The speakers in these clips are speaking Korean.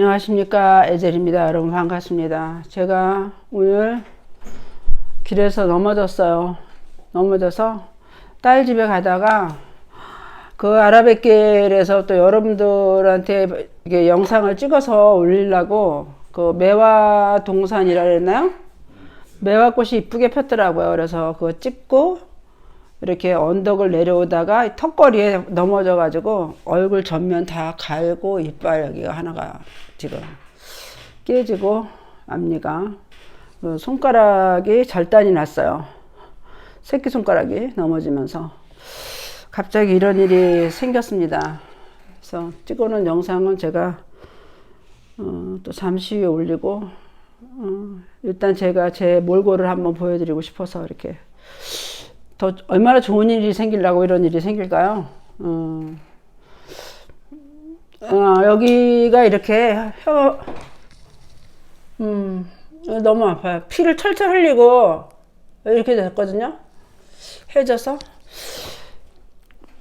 안녕하십니까. 에젤입니다. 여러분 반갑습니다. 제가 오늘 길에서 넘어졌어요. 넘어져서 딸 집에 가다가 그 아라뱃길에서 또 여러분들한테 이게 영상을 찍어서 올리려고 그 매화 동산이라 그랬나요? 매화꽃이 이쁘게 폈더라고요. 그래서 그거 찍고 이렇게 언덕을 내려오다가 턱걸이에 넘어져 가지고 얼굴 전면 다 갈고 이빨 여기가 하나가 지금 깨지고 앞니가 그 손가락이 절단이 났어요. 새끼 손가락이 넘어지면서 갑자기 이런 일이 생겼습니다. 그래서 찍어놓은 영상은 제가 어, 또 잠시 후에 올리고 어, 일단 제가 제 몰골을 한번 보여드리고 싶어서 이렇게 더 얼마나 좋은 일이 생기려고 이런 일이 생길까요? 어, 어, 여기가 이렇게 혀, 음, 너무 아파요. 피를 철철 흘리고 이렇게 됐거든요. 해져서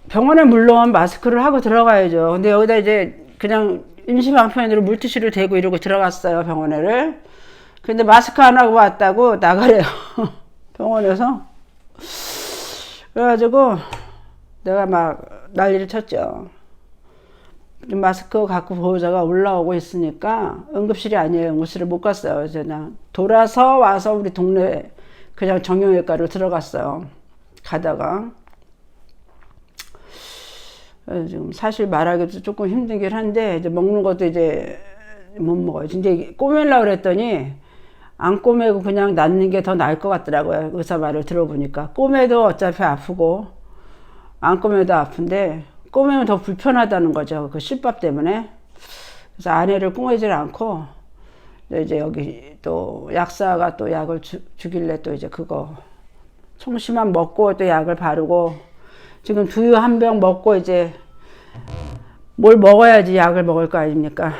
병원에 물론 마스크를 하고 들어가야죠. 근데 여기다 이제 그냥 임시방편으로 물티슈를 대고 이러고 들어갔어요 병원에를. 근데 마스크 안 하고 왔다고 나가래요 병원에서. 그래가지고 내가 막 난리를 쳤죠. 마스크 갖고 보호자가 올라오고 있으니까 응급실이 아니에요. 응급실을 못 갔어요. 그래서 돌아서 와서 우리 동네 그냥 정형외과로 들어갔어요. 가다가 지금 사실 말하기도 조금 힘들긴 한데 이제 먹는 것도 이제 못 먹어요. 이제 꼬매려고 그랬더니 안 꼬매고 그냥 낫는 게 더 나을 것 같더라고요. 의사 말을 들어보니까. 꼬매도 어차피 아프고, 안 꼬매도 아픈데, 꼬매면 더 불편하다는 거죠. 그 실밥 때문에. 그래서 아내를 꼬매질 않고, 이제 여기 또 약사가 또 약을 주, 주길래 또 이제 그거 총심만 먹고 또 약을 바르고, 지금 두유 한 병 먹고 이제 뭘 먹어야지 약을 먹을 거 아닙니까?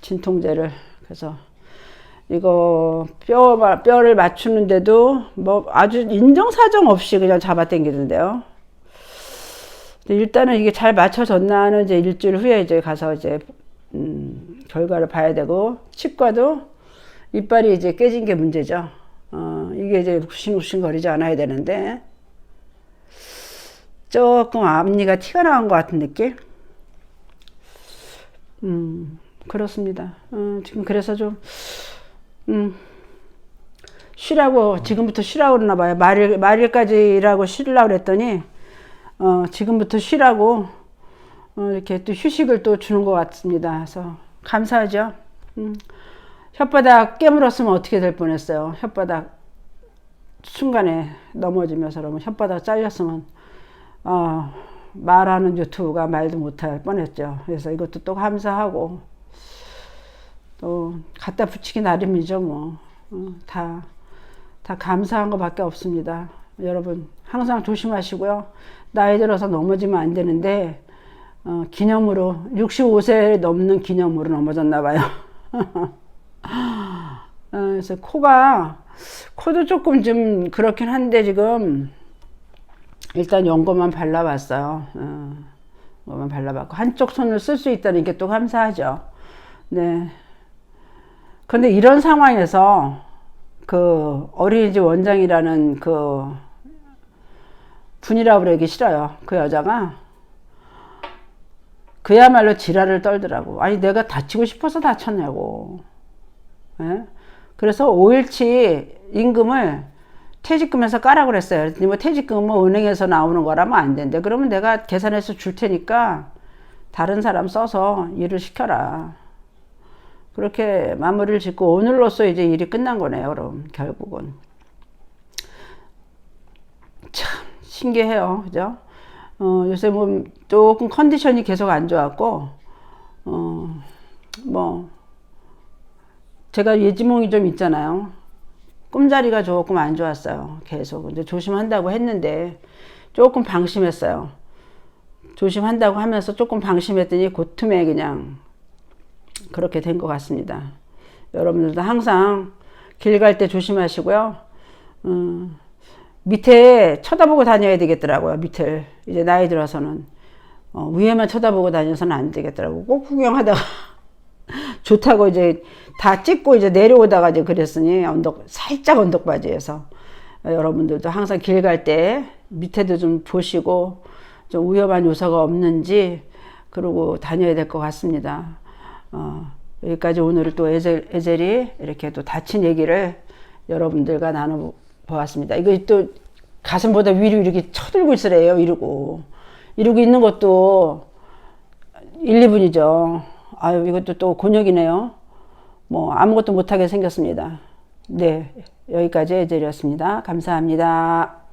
진통제를. 그래서 이거 뼈 뼈를 맞추는데도 뭐 아주 인정사정 없이 그냥 잡아당기는데요. 일단은 이게 잘 맞춰졌나 하는 이제 일주일 후에 이제 가서 이제 음, 결과를 봐야 되고 치과도 이빨이 이제 깨진 게 문제죠. 어, 이게 이제 욱신욱신 거리지 않아야 되는데 조금 앞니가 티가 나온 것 같은 느낌. 음 그렇습니다. 어, 지금 그래서 좀 음, 쉬라고, 지금부터 쉬라고 그러나 봐요. 말일, 말일까지 일하고 쉬려고 그랬더니, 어, 지금부터 쉬라고, 어, 이렇게 또 휴식을 또 주는 것 같습니다. 그래서, 감사하죠. 음, 혓바닥 깨물었으면 어떻게 될 뻔했어요. 혓바닥 순간에 넘어지면서 그러면 혓바닥 잘렸으면, 어, 말하는 유튜브가 말도 못할 뻔했죠. 그래서 이것도 또 감사하고, 또 갖다 붙이기 나름이죠 뭐. 어, 다, 다 감사한 것밖에 없습니다. 여러분 항상 조심하시고요. 나이 들어서 넘어지면 안 되는데 어, 기념으로 65세 넘는 기념으로 넘어졌나 봐요. 어, 그래서 코가 코도 조금 좀 그렇긴 한데 지금 일단 연고만 발라봤어요. 어, 연고만 발라봤고 한쪽 손을 쓸 수 있다는 게 또 감사하죠. 네. 근데 이런 상황에서 그 어린이집 원장이라는 그 분이라고 그러기 싫어요. 그 여자가 그야말로 지랄을 떨더라고. 아니 내가 다치고 싶어서 다쳤냐고. 예? 그래서 5일치 임금을 퇴직금에서 까라 그랬어요. 뭐 퇴직금은 은행에서 나오는 거라면 안 된대. 그러면 내가 계산해서 줄 테니까 다른 사람 써서 일을 시켜라. 그렇게 마무리를 짓고 오늘로써 이제 일이 끝난 거네요. 그럼 결국은 참 신기해요, 그죠? 어, 요새 뭐 조금 컨디션이 계속 안 좋았고 어 뭐 제가 예지몽이 좀 있잖아요. 꿈자리가 조금 안 좋았어요. 계속 이제 조심한다고 했는데 조금 방심했어요. 조심한다고 하면서 조금 방심했더니 그 틈에 그냥 그렇게 된 것 같습니다. 여러분들도 항상 길 갈 때 조심하시고요. 음, 밑에 쳐다보고 다녀야 되겠더라고요. 밑을 이제 나이 들어서는 어, 위에만 쳐다보고 다녀서는 안 되겠더라고. 꼭 구경하다가 좋다고 이제 다 찍고 이제 내려오다가 이제 그랬으니 언덕 살짝 언덕 바지에서 여러분들도 항상 길 갈 때 밑에도 좀 보시고 좀 위험한 요소가 없는지 그러고 다녀야 될 것 같습니다. 어, 여기까지 오늘 또 에젤, 에젤이 이렇게 또 다친 얘기를 여러분들과 나눠보았습니다. 이거 또 가슴보다 위로 이렇게 쳐들고 있으래요, 이러고. 이러고 있는 것도 1, 2분이죠. 아유, 이것도 또 곤욕이네요. 뭐, 아무것도 못하게 생겼습니다. 네, 여기까지 에젤이었습니다. 감사합니다.